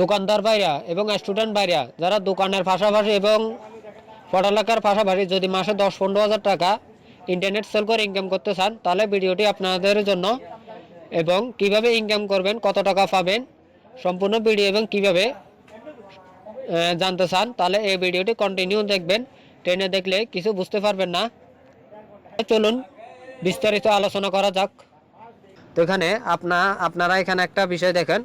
দোকানদার বাইরা এবং স্টুডেন্ট বাইরা, যারা দোকানের পাশাপাশি এবং পড়ালেখার পাশাপাশি যদি মাসে দশ, পনেরো হাজার টাকা ইন্টারনেট সেল করে ইনকাম করতে চান, তাহলে ভিডিওটি আপনাদের জন্য এবং কীভাবে ইনকাম করবেন, কত টাকা পাবেন, সম্পূর্ণ ভিডিও এবং কীভাবে জানতে চান, তাহলে এই ভিডিওটি কন্টিনিউ দেখবেন। ট্রেনে দেখলে কিছু বুঝতে পারবেন না। চলুন বিস্তারিত আলোচনা করা যাক। তো এখানে আপনা, আপনারা এখানে একটা বিষয় দেখেন।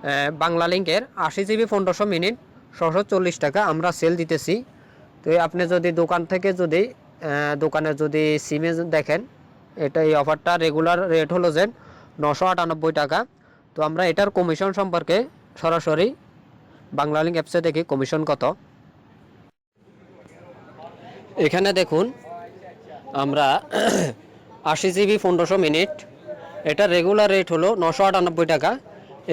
আহ, বাংলা লিঙ্কের আশি জিবি পনেরোশো মিনিট ছশো চল্লিশ টাকা আমরা সেল দিতেছি। তো আপনি যদি দোকান থেকে যদি দোকানে যদি সিমে দেখেন এটা এই অফারটা রেগুলার রেট হলো যে নশো আটানব্বই টাকা। তো আমরা এটার কমিশন সম্পর্কে সরাসরি বাংলা লিঙ্ক অ্যাপসে দেখি কমিশন কত। এখানে দেখুন আমরা আশি জিবি পনেরোশো মিনিট এটা রেগুলার রেট হলো নশো আটানব্বই টাকা।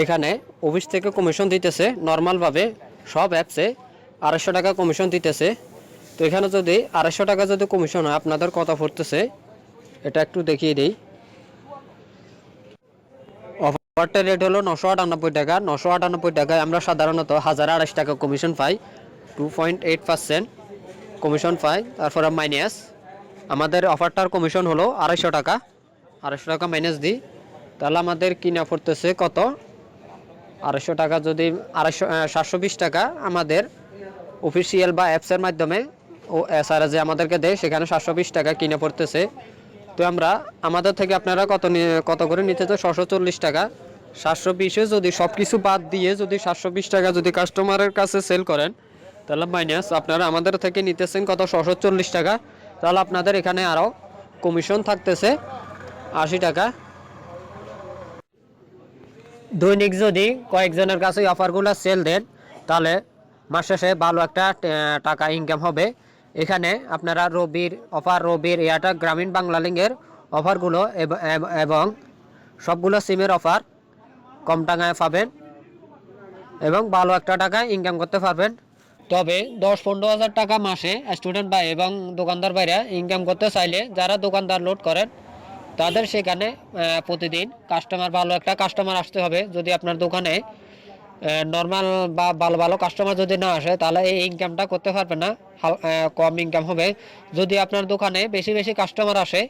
এখানে অফিস থেকে কমিশন দিতেছে। নর্মালভাবে সব অ্যাপসে আড়াইশো টাকা কমিশন দিতেছে। তো এখানে যদি আড়াইশো টাকা যদি কমিশন হয়, আপনাদের কত পড়তেছে এটা একটু দেখিয়ে দিই। অফারটা রেট হলো নশো আটানব্বই টাকা। নশো আটানব্বই টাকায় আমরা সাধারণত হাজার আড়াইশ টাকা কমিশন পাই। Two point eight percent commission পাই। তারপরে মাইনাস আমাদের অফারটার কমিশন হলো আড়াইশো টাকা। আড়াইশো টাকা মাইনাস দিই। তাহলে আমাদের কিনা পড়তেছে কত? আড়াইশো টাকা যদি আড়াইশো সাতশো বিশ টাকা আমাদের অফিসিয়াল বা অ্যাপসের মাধ্যমে ও এসআরএ যে আমাদেরকে দেয়, সেখানে সাতশো বিশ টাকা কিনে পড়তেছে। তো আমরা, আমাদের থেকে আপনারা কত কত করে নিতে তো ছশো চল্লিশ টাকা। সাতশো বিশে যদি সব কিছু বাদ দিয়ে যদি সাতশো বিশ টাকা যদি কাস্টমারের কাছে সেল করেন, তাহলে মাইনাস আপনারা আমাদের থেকে নিতেছেন কত? ছশো চল্লিশ টাকা। তাহলে আপনাদের এখানে আরও কমিশন থাকতেছে আশি টাকা। দৈনিক যদি কয়েকজনের কাছে অফারগুলো সেল দেন, তাহলে মাস শেষে ভালো একটা টাকা ইনকাম হবে। এখানে আপনারা রবির অফার, রবির এয়ারটেল, গ্রামীণ বাংলা লিঙ্কের অফারগুলো এব- সবগুলো সিমের অফার কম টাকায় পাবেন এবং ভালো একটা টাকা ইনকাম করতে পারবেন। তবে দশ পনেরো হাজার টাকা মাসে স্টুডেন্ট ভাই এবং দোকানদার বাইরে ইনকাম করতে চাইলে যারা দোকানদার লোড করেন তাদের সেখানে প্রতিদিন কাস্টমার ভালো একটা কাস্টমার আসতে হবে। যদি আপনার দোকানে নর্মাল বা ভালো ভালো কাস্টমার যদি না আসে, তাহলে এই ইনকামটা করতে পারবে না। কম ইনকাম হবে। যদি আপনার দোকানে বেশি বেশি কাস্টমার আসে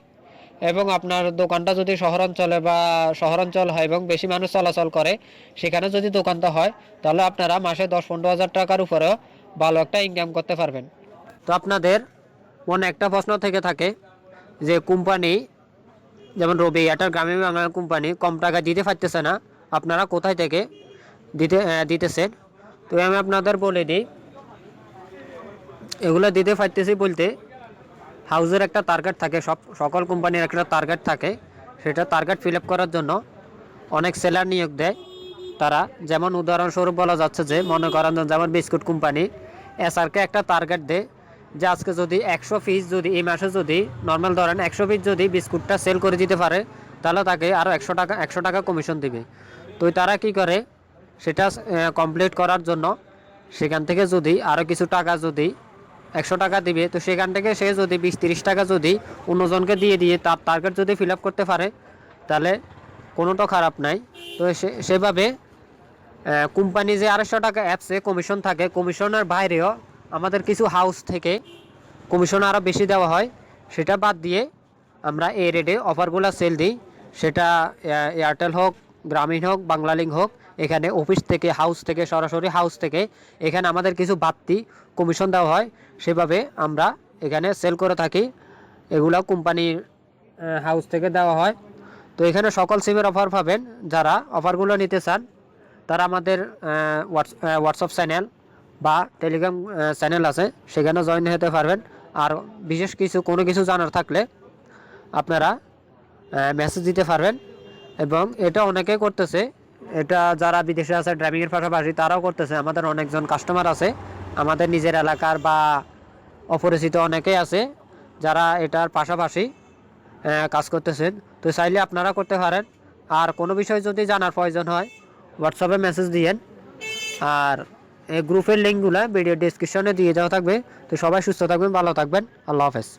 এবং আপনার দোকানটা যদি শহরাঞ্চলে বা শহরাঞ্চল হয় এবং বেশি মানুষ চলাচল করে, সেখানে যদি দোকানটা হয়, তাহলে আপনারা মাসে দশ, পনেরো হাজার টাকার উপরেও ভালো একটা ইনকাম করতে পারবেন। তো আপনাদের মনে একটা প্রশ্ন থেকে থাকে যে, কোম্পানি যেমন রবি এয়ারটেল গ্রামীণ বাংলা কোম্পানি কম টাকা দিতে পারতেছে না। আপনারা কোথায় থেকে দিতে দিতেছেন? তো আমি আপনাদের বলে দিই, এগুলো দিতে পারতেছি বলতে হাউজের একটা টার্গেট থাকে, সব, সকল কোম্পানির একটা টার্গেট থাকে। সেটা টার্গেট ফিল করার জন্য অনেক সেলার নিয়োগ দেয় তারা। যেমন উদাহরণস্বরূপ বলা যাচ্ছে যে, মনে করেন যেমন বিস্কুট কোম্পানি এসআরকে একটা টার্গেট দেয়। যে আজকে যদি একশো পিস যদি, এই মাসে যদি নর্মাল ধরেন একশো পিস যদি বিস্কুটটা সেল করে দিতে পারে, তাহলে তাকে আরও একশো টাকা একশো টাকা কমিশন দিবে। তো তারা কি করে? সেটা কমপ্লিট করার জন্য সেখান থেকে যদি আরও কিছু টাকা যদি একশো টাকা দিবে, তো সেখান থেকে সে যদি বিশ, তিরিশ টাকা যদি অন্যজনকে দিয়ে দিয়ে তার টার্গেট যদি ফিল আপ করতে পারে, তাহলে কোনোটা খারাপ নাই। তো সেভাবে কোম্পানি যে আড়াইশো টাকা অ্যাপসে কমিশন থাকে কমিশনের বাইরেও আমাদের কিছু হাউস থেকে কমিশন আরও বেশি দেওয়া হয়, সেটা বাদ দিয়ে আমরা এই রেটে অফারগুলো সেল দিই। সেটা এয়ারটেল হোক গ্রামীণ হোক বাংলালিঙ্ক হোক, এখানে অফিস থেকে হাউস থেকে, সরাসরি হাউস থেকে এখানে আমাদের কিছু বাড়তি কমিশন দেওয়া হয়। সেভাবে আমরা এখানে সেল করে থাকি। এগুলো কোম্পানির হাউস থেকে দেওয়া হয়। তো এখানে সকল সিমের অফার পাবেন। যারা অফারগুলো নিতে চান, তারা আমাদের হোয়াটসঅ্যাপ চ্যানেল বা টেলিগ্রাম চ্যানেল আছে, সেখানে জয়েন হতে পারবেন। আর বিশেষ কিছু, কোনো কিছু জানার থাকলে আপনারা মেসেজ দিতে পারবেন। এবং এটা অনেকে করতেছে, এটা যারা বিদেশে আছে ড্রাইভিংয়ের পাশাপাশি, তারাও করতেছে। আমাদের অনেকজন কাস্টমার আছে, আমাদের নিজের এলাকার বা অপরিচিত অনেকেই আছে, যারা এটার পাশাপাশি কাজ করতেছেন। তো চাইলে আপনারা করতে পারেন। আর কোনো বিষয় যদি জানার প্রয়োজন হয় হোয়াটসঅ্যাপে মেসেজ দিয়েন। আর গ্রুপের লিঙ্কগুলো ভিডিও ডিসক্রিপশনে দিয়ে দেওয়া থাকবে। তো সবাই সুস্থ থাকবেন, ভালো থাকবেন। আল্লাহ হাফেজ।